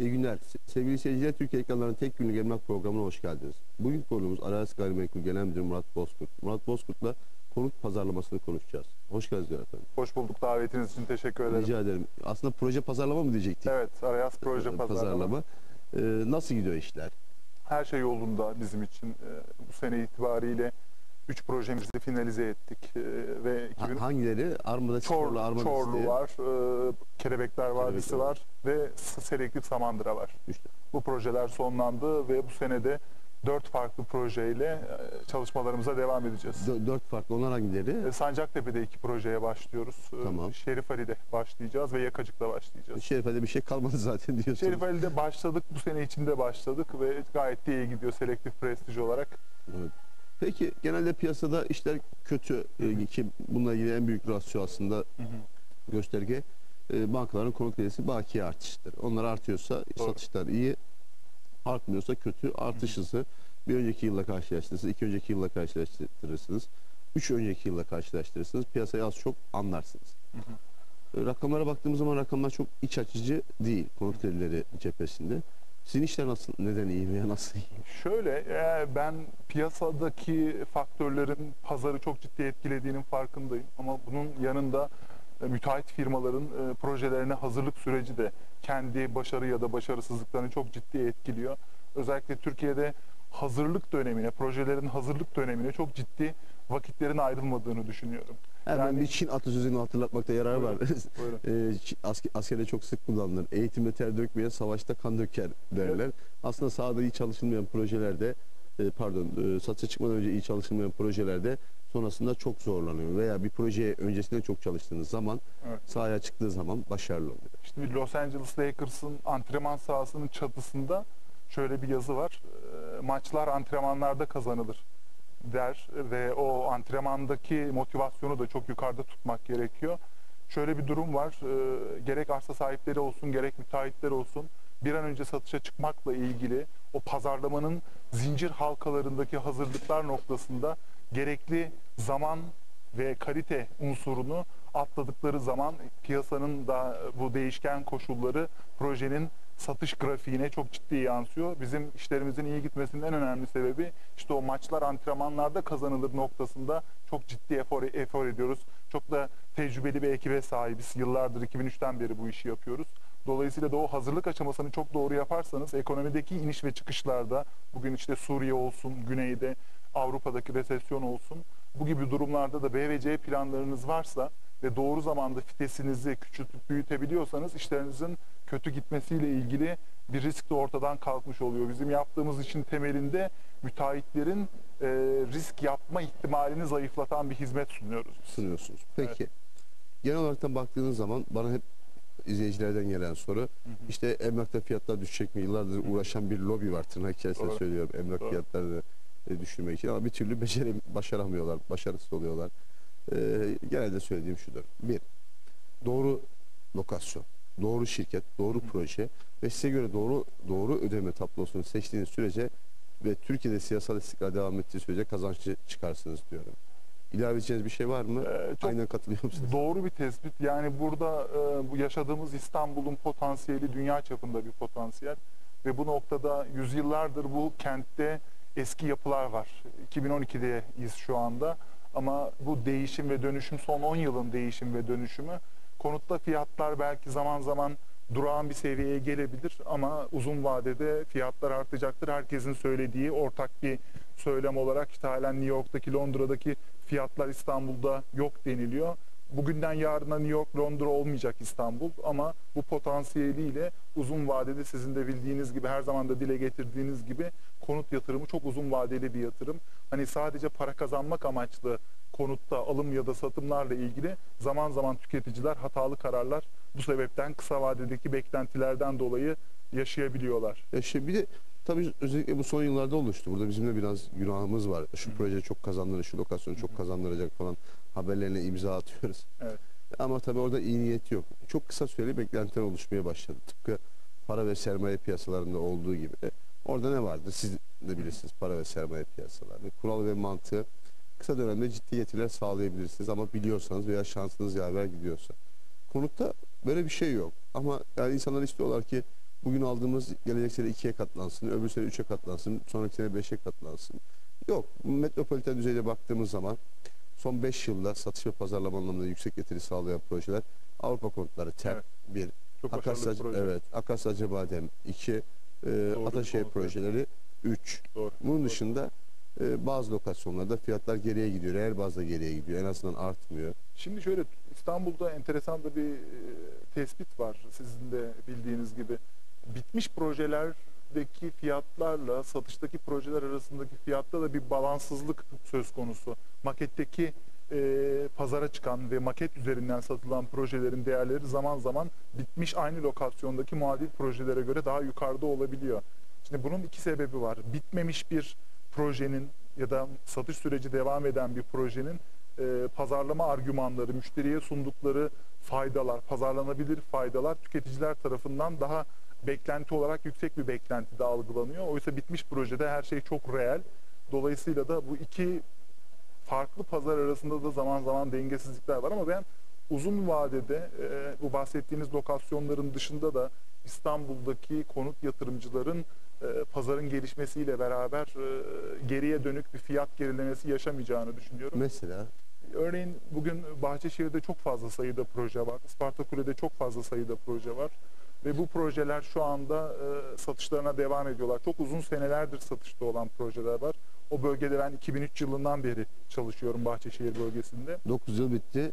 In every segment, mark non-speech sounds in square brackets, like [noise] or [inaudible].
İyi günler. Se- Sevgili seyirciler, Türkiye ekranlarının tek günlük emlak programına hoş geldiniz. Bugün konuğumuz Aras Gayrimenkul Genel Müdürü Murat Bozkurt. Murat Bozkurt'la konut pazarlamasını konuşacağız. Hoş geldiniz diyor efendim. Hoş bulduk davetiniz için teşekkür ederim. Rica ederim. Aslında proje pazarlama mı diyecektik? Evet, Arayaz Proje [laughs] Ee, Pazarlama. Ee, nasıl gidiyor işler? Her şey yolunda bizim için. Ee, Bu sene itibariyle 3 projemizi finalize ettik ee, ve Ha- 2000 hangileri? Armada, Çorlu, Çor, Armada Çorlu var, e, Kelebekler Vadisi Kelebekler. var ve S- Selektif Samandıra var. İşte. Bu projeler sonlandı ve bu senede 4 farklı projeyle e, çalışmalarımıza devam edeceğiz. Dö- dört farklı. Onlar hangileri? E, Sancaktepe'de iki projeye başlıyoruz. Ee, Tamam. Şerif Ali'de başlayacağız ve Yakacık'ta başlayacağız. Şerife'de bir şey kalmadı zaten diyorsunuz. Şerif Ali'de başladık, bu sene içinde başladık ve gayet de iyi gidiyor selektif prestij olarak. Evet. Peki genelde piyasada işler kötü Ee, ki bununla ilgili en büyük rasyo aslında gösterge e, bankaların konut kredisi bakiye artışıdır. Onlar artıyorsa Doğru. satışlar iyi, artmıyorsa kötü. Artış hızı bir önceki yılla karşılaştırırsınız, iki önceki yılla karşılaştırırsınız, üç önceki yılla karşılaştırırsınız. Piyasayı az çok anlarsınız. E, Rakamlara baktığımız zaman rakamlar çok iç açıcı değil konut kredileri cephesinde. Sizin işler nasıl, neden iyi veya nasıl iyi? Şöyle, e, ben piyasadaki faktörlerin pazarı çok ciddi etkilediğinin farkındayım. Ama bunun yanında e, müteahhit firmaların e, projelerine hazırlık süreci de kendi başarı ya da başarısızlıklarını çok ciddi etkiliyor. Özellikle Türkiye'de hazırlık dönemine, projelerin hazırlık dönemine çok ciddi vakitlerin ayrılmadığını düşünüyorum. Hemen Yani- bir Çin atasözünü hatırlatmakta yarar var. Buyurun. [laughs] Ee, asker, askerde çok sık kullanılır. Eğitimde ter dökmeyen savaşta kan döker derler. Aslında sahada iyi çalışılmayan projelerde e, pardon e, satışa çıkmadan önce iyi çalışılmayan projelerde sonrasında çok zorlanıyor. Veya bir projeye öncesinde çok çalıştığınız zaman Evet. sahaya çıktığı zaman başarılı oluyor. İşte bir Los Angeles Lakers'ın antrenman sahasının çatısında şöyle bir yazı var. Eee, Maçlar antrenmanlarda kazanılır der ve o antrenmandaki motivasyonu da çok yukarıda tutmak gerekiyor. Şöyle bir durum var. eee, Gerek arsa sahipleri olsun, gerek müteahhitler olsun bir an önce satışa çıkmakla ilgili o pazarlamanın zincir halkalarındaki hazırlıklar noktasında gerekli zaman ve kalite unsurunu atladıkları zaman piyasanın da bu değişken koşulları projenin satış grafiğine çok ciddi yansıyor. Bizim işlerimizin iyi gitmesinin en önemli sebebi işte o maçlar antrenmanlarda kazanılır noktasında çok ciddi efor, efor ediyoruz. Çok da tecrübeli bir ekibe sahibiz. Yıllardır 2003'ten beri bu işi yapıyoruz. Dolayısıyla da o hazırlık aşamasını çok doğru yaparsanız ekonomideki iniş ve çıkışlarda bugün işte Suriye olsun, güneyde Avrupa'daki resesyon olsun bu gibi durumlarda da B ve C planlarınız varsa ve doğru zamanda fitesinizi küçültüp büyütebiliyorsanız işlerinizin kötü gitmesiyle ilgili bir risk de ortadan kalkmış oluyor. Bizim yaptığımız için temelinde müteahhitlerin e, risk yapma ihtimalini zayıflatan bir hizmet sunuyoruz. biz. sunuyorsunuz. Peki genel olarak da baktığınız zaman bana hep izleyicilerden gelen soru işte emlakta fiyatlar düşecek mi? Yıllardır uğraşan bir lobi var tırnak içerisinde Doğru. söylüyorum emlak Doğru. fiyatlarını e, düşürmek için ama bir türlü becere, başaramıyorlar, başarısız oluyorlar. E, genelde söylediğim şudur. Bir, doğru lokasyon, doğru şirket, doğru proje ve size göre doğru doğru ödeme tablosunu seçtiğiniz sürece ve Türkiye'de siyasal istikrar devam ettiği sürece kazançlı çıkarsınız diyorum. İlave edeceğiniz bir şey var mı? Ee, çok Aynen katılıyor musunuz? Doğru bir tespit. Yani burada e, bu yaşadığımız İstanbul'un potansiyeli dünya çapında bir potansiyel ve bu noktada yüzyıllardır bu kentte eski yapılar var. 2012'deyiz şu anda ama bu değişim ve dönüşüm son 10 yılın değişim ve dönüşümü. Konutta fiyatlar belki zaman zaman durağan bir seviyeye gelebilir ama uzun vadede fiyatlar artacaktır. Herkesin söylediği ortak bir söylem olarak işte halen New York'taki Londra'daki fiyatlar İstanbul'da yok deniliyor. Bugünden yarına New York, Londra olmayacak İstanbul ama bu potansiyeliyle uzun vadede sizin de bildiğiniz gibi her zaman da dile getirdiğiniz gibi konut yatırımı çok uzun vadeli bir yatırım. Hani sadece para kazanmak amaçlı konutta alım ya da satımlarla ilgili zaman zaman tüketiciler hatalı kararlar bu sebepten kısa vadedeki beklentilerden dolayı yaşayabiliyorlar. Ya şey bir de tabii özellikle bu son yıllarda oluştu. Burada bizim de biraz günahımız var. Şu proje çok kazandırır, şu lokasyonu çok kazandıracak falan haberlerine imza atıyoruz. Evet. Ama tabii orada iyi niyet yok. Çok kısa süreli beklentiler oluşmaya başladı. Tıpkı para ve sermaye piyasalarında olduğu gibi. Orada ne vardı? Siz de bilirsiniz para ve sermaye piyasalarında. Kural ve mantığı kısa dönemde ciddi getiriler sağlayabilirsiniz ama biliyorsanız veya şansınız yaver gidiyorsa. Konutta böyle bir şey yok. Ama yani insanlar istiyorlar ki bugün aldığımız gelecek sene ikiye katlansın, öbür sene üçe katlansın, sonraki sene beşe katlansın. Yok. Metropoliten düzeyde baktığımız zaman son 5 yılda satış ve pazarlama anlamında yüksek getiri sağlayan projeler Avrupa konutları TEP Evet. 1, Çok başarılı Akasya, evet, Akasya Acıbadem 2, e, Ataşehir projeleri 3. Doğru. Bunun Doğru. dışında e, bazı lokasyonlarda fiyatlar geriye gidiyor. Reel bazda geriye gidiyor. En azından artmıyor. Şimdi şöyle İstanbul'da enteresan da bir e, tespit var sizin de bildiğiniz gibi. Bitmiş projelerdeki fiyatlarla satıştaki projeler arasındaki fiyatta da bir balansızlık söz konusu. Maketteki e, pazara çıkan ve maket üzerinden satılan projelerin değerleri zaman zaman bitmiş aynı lokasyondaki muadil projelere göre daha yukarıda olabiliyor. Şimdi bunun iki sebebi var. Bitmemiş bir projenin ya da satış süreci devam eden bir projenin e, pazarlama argümanları, müşteriye sundukları faydalar, pazarlanabilir faydalar tüketiciler tarafından daha beklenti olarak yüksek bir beklentide algılanıyor. Oysa bitmiş projede her şey çok reel. Dolayısıyla da bu iki farklı pazar arasında da zaman zaman dengesizlikler var ama ben uzun vadede e, bu bahsettiğiniz lokasyonların dışında da İstanbul'daki konut yatırımcıların e, pazarın gelişmesiyle beraber e, geriye dönük bir fiyat gerilemesi yaşamayacağını düşünüyorum. Mesela Örneğin bugün Bahçeşehir'de çok fazla sayıda proje var. Ispartakule'de çok fazla sayıda proje var. Ve bu projeler şu anda e, satışlarına devam ediyorlar. Çok uzun senelerdir satışta olan projeler var. O bölgede ben 2003 yılından beri çalışıyorum Bahçeşehir bölgesinde. 9 yıl bitti.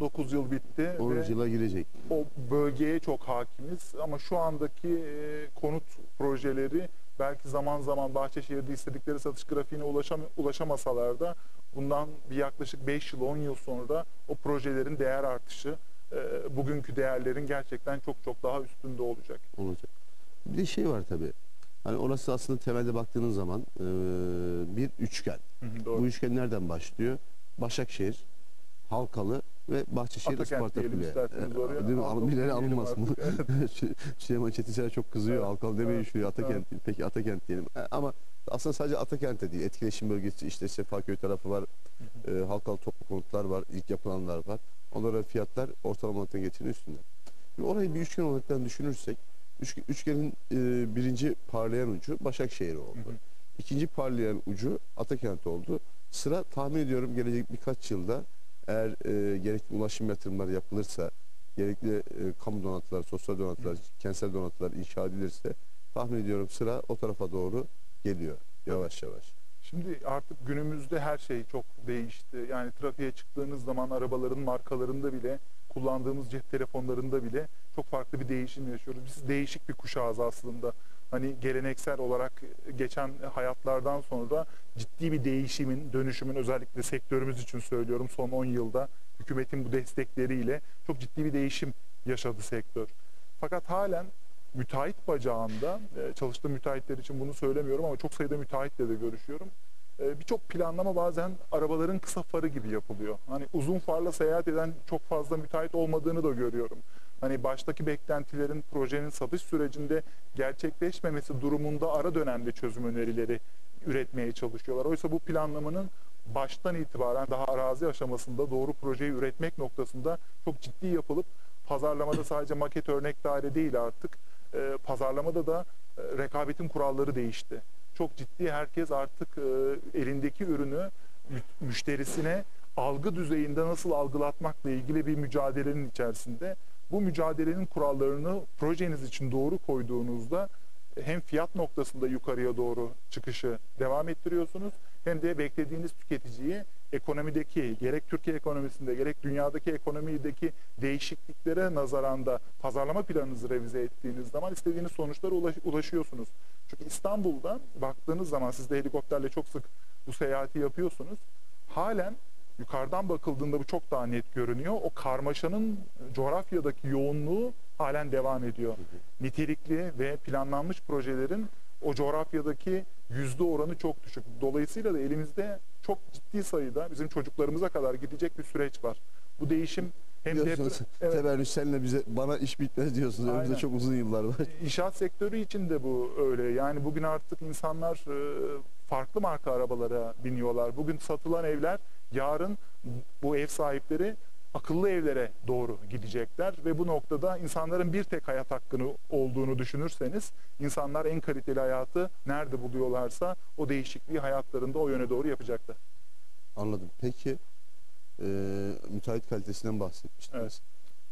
9 yıl bitti 10. ve yıla girecek. o bölgeye çok hakimiz ama şu andaki e, konut projeleri belki zaman zaman Bahçeşehir'de istedikleri satış grafiğine ulaşam ulaşamasalar da bundan bir yaklaşık 5 yıl 10 yıl sonra o projelerin değer artışı e, bugünkü değerlerin gerçekten çok çok daha üstünde olacak. olacak. Bir de şey var tabii. Hani orası aslında temelde baktığınız zaman e, bir üçgen. Hı hı, Doğru. Bu üçgen nereden başlıyor? Başakşehir, Halkalı ve Bahçeşehir Atakent Isparta Kule. oraya. Değil mi? Halkalı Birileri alınmasın. [laughs] Süleyman Çetinsever çok kızıyor. Evet, Halkalı evet, şu Atakent değil. Peki Atakent diyelim. E, Ama aslında sadece Atakent de değil. Etkileşim bölgesi işte Sefaköy tarafı var. E, Halkalı toplu konutlar var. ilk yapılanlar var. Onlara fiyatlar ortalama olarak getirinin üstünde. Şimdi orayı bir üçgen olarak düşünürsek üç- üçgenin e, birinci parlayan ucu Başakşehir oldu. Hı hı. İkinci parlayan ucu Atakent oldu. Sıra tahmin ediyorum gelecek birkaç yılda eğer e, gerekli ulaşım yatırımları yapılırsa, gerekli e, kamu donatılar, sosyal donatılar, kentsel donatılar inşa edilirse tahmin ediyorum sıra o tarafa doğru geliyor yavaş yavaş. Şimdi artık günümüzde her şey çok değişti. Yani trafiğe çıktığınız zaman arabaların markalarında bile, kullandığımız cep telefonlarında bile çok farklı bir değişim yaşıyoruz. Biz değişik bir kuşağız aslında. Hani geleneksel olarak geçen hayatlardan sonra ciddi bir değişimin, dönüşümün özellikle sektörümüz için söylüyorum son 10 yılda hükümetin bu destekleriyle çok ciddi bir değişim yaşadı sektör. Fakat halen müteahhit bacağında e, çalıştığım müteahhitler için bunu söylemiyorum ama çok sayıda müteahhitle de görüşüyorum. E, Birçok planlama bazen arabaların kısa farı gibi yapılıyor. Hani uzun farla seyahat eden çok fazla müteahhit olmadığını da görüyorum. Hani baştaki beklentilerin projenin satış sürecinde gerçekleşmemesi durumunda ara dönemde çözüm önerileri üretmeye çalışıyorlar. Oysa bu planlamanın baştan itibaren daha arazi aşamasında doğru projeyi üretmek noktasında çok ciddi yapılıp pazarlamada sadece maket örnek daire değil artık e, pazarlamada da e, rekabetin kuralları değişti. Çok ciddi herkes artık e, elindeki ürünü mü- müşterisine algı düzeyinde nasıl algılatmakla ilgili bir mücadelenin içerisinde. Bu mücadelenin kurallarını projeniz için doğru koyduğunuzda hem fiyat noktasında yukarıya doğru çıkışı devam ettiriyorsunuz hem de beklediğiniz tüketiciyi ekonomideki gerek Türkiye ekonomisinde gerek dünyadaki ekonomideki değişikliklere nazaran da pazarlama planınızı revize ettiğiniz zaman istediğiniz sonuçlara ulaş- ulaşıyorsunuz. Çünkü İstanbul'da baktığınız zaman siz de helikopterle çok sık bu seyahati yapıyorsunuz. Halen yukarıdan bakıldığında bu çok daha net görünüyor. O karmaşanın coğrafyadaki yoğunluğu halen devam ediyor. Nitelikli ve planlanmış projelerin o coğrafyadaki yüzde oranı çok düşük. Dolayısıyla da elimizde çok ciddi sayıda bizim çocuklarımıza kadar gidecek bir süreç var. Bu değişim hem depre- evet, senle bize bana iş bitmez diyorsunuz. Önümüzde Aynen. çok uzun yıllar var. [laughs] İnşaat sektörü için de bu öyle. Yani bugün artık insanlar e, farklı marka arabalara biniyorlar. Bugün satılan evler yarın bu ev sahipleri akıllı evlere doğru gidecekler ve bu noktada insanların bir tek hayat hakkını olduğunu düşünürseniz insanlar en kaliteli hayatı nerede buluyorlarsa o değişikliği hayatlarında o yöne doğru yapacaklar. Anladım. Peki e, müteahhit kalitesinden bahsetmiştiniz.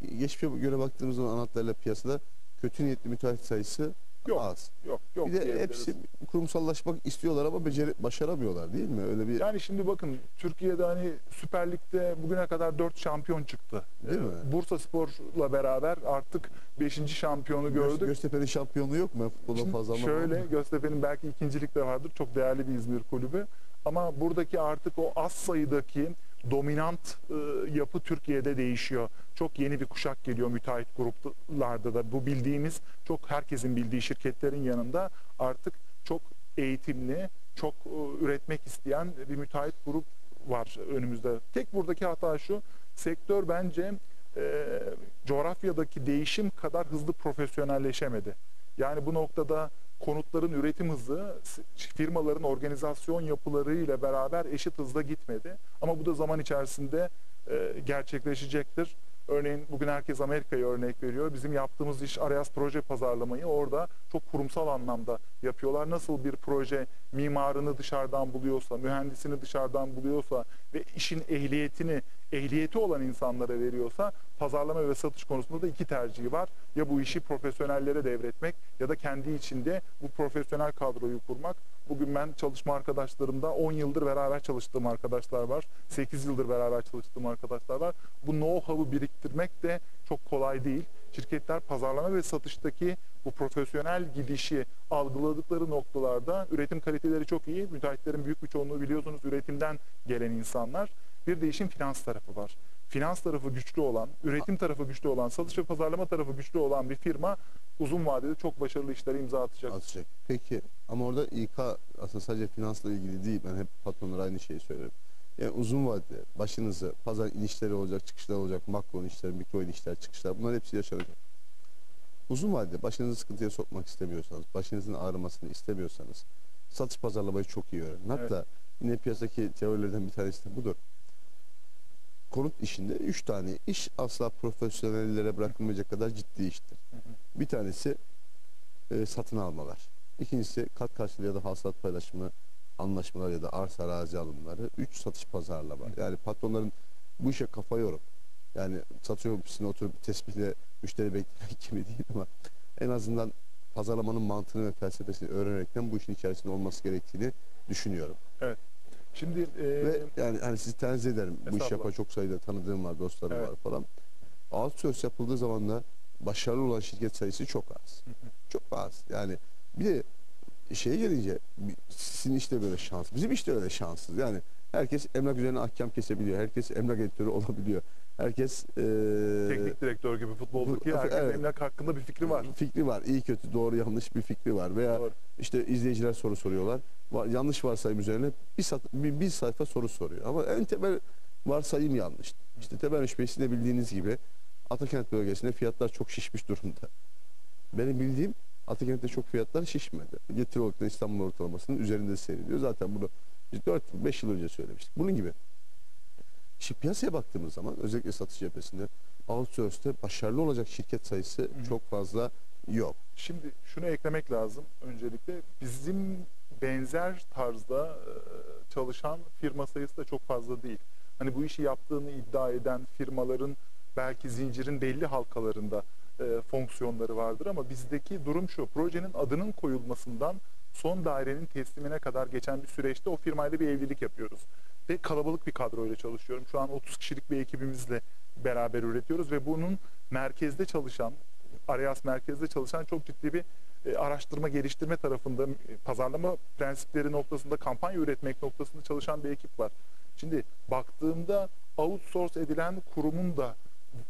Geçmişe göre baktığımız zaman Anadolu'yla piyasada kötü niyetli müteahhit sayısı Yok, az. Yok yok bir de hepsi kurumsallaşmak istiyorlar ama beceri, başaramıyorlar değil mi? Öyle bir Yani şimdi bakın Türkiye'de hani Süper Lig'de bugüne kadar 4 şampiyon çıktı. Değil mi? Bursa Spor'la beraber artık 5. şampiyonu gördük. Göztepe'nin şampiyonluğu yok mu? Futbolda Şimdi fazla şöyle Göztepe'nin belki ikincilikte vardır. Çok değerli bir İzmir kulübü. Ama buradaki artık o az sayıdaki dominant e, yapı Türkiye'de değişiyor. Çok yeni bir kuşak geliyor müteahhit gruplarda da. Bu bildiğimiz çok herkesin bildiği şirketlerin yanında artık çok eğitimli, çok e, üretmek isteyen bir müteahhit grup var önümüzde. Tek buradaki hata şu, sektör bence e, coğrafyadaki değişim kadar hızlı profesyonelleşemedi. Yani bu noktada konutların üretim hızı firmaların organizasyon yapılarıyla beraber eşit hızda gitmedi. Ama bu da zaman içerisinde e, gerçekleşecektir. Örneğin bugün herkes Amerika'ya örnek veriyor. Bizim yaptığımız iş Arias proje pazarlamayı orada çok kurumsal anlamda yapıyorlar. Nasıl bir proje mimarını dışarıdan buluyorsa, mühendisini dışarıdan buluyorsa ve işin ehliyetini ehliyeti olan insanlara veriyorsa pazarlama ve satış konusunda da iki tercihi var. Ya bu işi profesyonellere devretmek ya da kendi içinde bu profesyonel kadroyu kurmak. Bugün ben çalışma arkadaşlarımda 10 yıldır beraber çalıştığım arkadaşlar var. 8 yıldır beraber çalıştığım arkadaşlar var. Bu know-how'u biriktirmek de çok kolay değil. Şirketler pazarlama ve satıştaki bu profesyonel gidişi algıladıkları noktalarda üretim kaliteleri çok iyi. Müteahhitlerin büyük bir çoğunluğu biliyorsunuz üretimden gelen insanlar. Bir de işin finans tarafı var. Finans tarafı güçlü olan, üretim tarafı güçlü olan, satış ve pazarlama tarafı güçlü olan bir firma uzun vadede çok başarılı işlere imza atacak. atacak. Peki ama orada İK aslında sadece finansla ilgili değil. Ben hep patronlara aynı şeyi söylerim. Yani uzun vadede başınızı pazar inişleri olacak, çıkışlar olacak, makro inişler, mikro inişler, çıkışlar bunlar hepsi yaşanacak. Uzun vadede başınızı sıkıntıya sokmak istemiyorsanız, başınızın ağrımasını istemiyorsanız satış pazarlamayı çok iyi öğrenin. Hatta yine piyasadaki teorilerden bir tanesi de budur. Konut işinde üç tane iş asla profesyonellere bırakılmayacak kadar ciddi iştir. Bir tanesi e, satın almalar. İkincisi kat karşılığı ya da hasılat paylaşımı anlaşmalar ya da arsa arazi alımları. Üç satış pazarlama. Yani patronların bu işe kafa yorup yani satış ofisine oturup tespitle müşteri beklemek [laughs] gibi değil ama en azından pazarlamanın mantığını ve felsefesini öğrenerekten bu işin içerisinde olması gerektiğini düşünüyorum. Şimdi e, Ve yani hani sizi tenzih ederim. Bu iş yapan çok sayıda tanıdığım var, dostlarım Evet. var falan. Outsource yapıldığı zaman da başarılı olan şirket sayısı çok az. Çok az. Yani bir de şeye gelince sizin işte böyle şans. Bizim işte öyle şanssız. Yani herkes emlak üzerine ahkam kesebiliyor. Herkes emlak editörü olabiliyor. Herkes eee, teknik direktör gibi futboldaki bu- herkes evet. emlak hakkında bir fikri var. fikri var. İyi kötü doğru yanlış bir fikri var. Veya Doğru. işte izleyiciler soru soruyorlar. Yanlış varsayım üzerine bir, sat- bir, bir sayfa soru soruyor. Ama en temel varsayım yanlış. İşte Teberüş Beysi'nde bildiğiniz gibi Atakent bölgesinde fiyatlar çok şişmiş durumda. Benim bildiğim Atakent'te çok fiyatlar şişmedi. Getiri olarak da İstanbul ortalamasının üzerinde seyrediyor. Zaten bunu biz 4-5 yıl önce söylemiştik. Bunun gibi. Şimdi piyasaya baktığımız zaman özellikle satış cephesinde outsource'te başarılı olacak şirket sayısı hı. çok fazla yok. Şimdi şunu eklemek lazım öncelikle. Bizim benzer tarzda e, çalışan firma sayısı da çok fazla değil. Hani bu işi yaptığını iddia eden firmaların belki zincirin belli halkalarında e, fonksiyonları vardır ama bizdeki durum şu. Projenin adının koyulmasından son dairenin teslimine kadar geçen bir süreçte o firmayla bir evlilik yapıyoruz. Ve kalabalık bir kadroyla çalışıyorum. Şu an 30 kişilik bir ekibimizle beraber üretiyoruz ve bunun merkezde çalışan, Arias merkezde çalışan çok ciddi bir e, araştırma geliştirme tarafında e, pazarlama prensipleri noktasında kampanya üretmek noktasında çalışan bir ekip var. Şimdi baktığımda outsource edilen kurumun da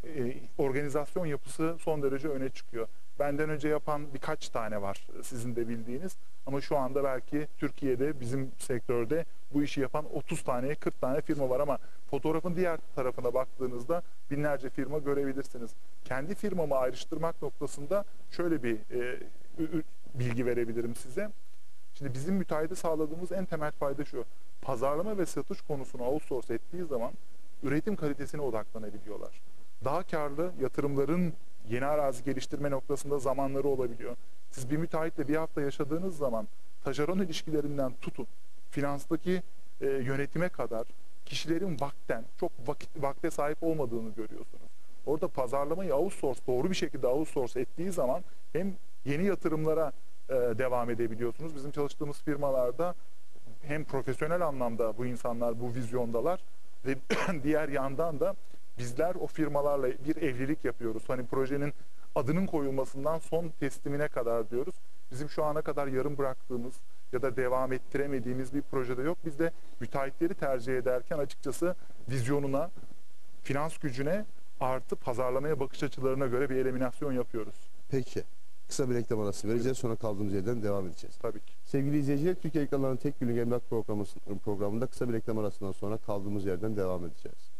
e, organizasyon yapısı son derece öne çıkıyor. Benden önce yapan birkaç tane var e, sizin de bildiğiniz ama şu anda belki Türkiye'de bizim sektörde bu işi yapan 30 tane 40 tane firma var ama fotoğrafın diğer tarafına baktığınızda binlerce firma görebilirsiniz. Kendi firmamı ayrıştırmak noktasında şöyle bir e, bilgi verebilirim size. Şimdi bizim müteahhide sağladığımız en temel fayda şu. Pazarlama ve satış konusunu outsource ettiği zaman üretim kalitesine odaklanabiliyorlar. Daha karlı yatırımların yeni arazi geliştirme noktasında zamanları olabiliyor. Siz bir müteahhitle bir hafta yaşadığınız zaman taşeron ilişkilerinden tutun, finanstaki e, yönetime kadar kişilerin vakten çok vakit vakte sahip olmadığını görüyorsunuz. Orada pazarlamayı outsource doğru bir şekilde outsource ettiği zaman hem yeni yatırımlara e, devam edebiliyorsunuz. Bizim çalıştığımız firmalarda hem profesyonel anlamda bu insanlar bu vizyondalar ve [clears throat] diğer yandan da bizler o firmalarla bir evlilik yapıyoruz. Hani projenin adının koyulmasından son teslimine kadar diyoruz. Bizim şu ana kadar yarım bıraktığımız ya da devam ettiremediğimiz bir projede yok. Biz de müteahhitleri tercih ederken açıkçası vizyonuna, finans gücüne artı pazarlamaya bakış açılarına göre bir eliminasyon yapıyoruz. Peki. Kısa bir reklam arası vereceğiz. Sonra kaldığımız yerden devam edeceğiz. Tabii ki. Sevgili izleyiciler, Türkiye ekranlarının tek günlük emlak programı, programında kısa bir reklam arasından sonra kaldığımız yerden devam edeceğiz.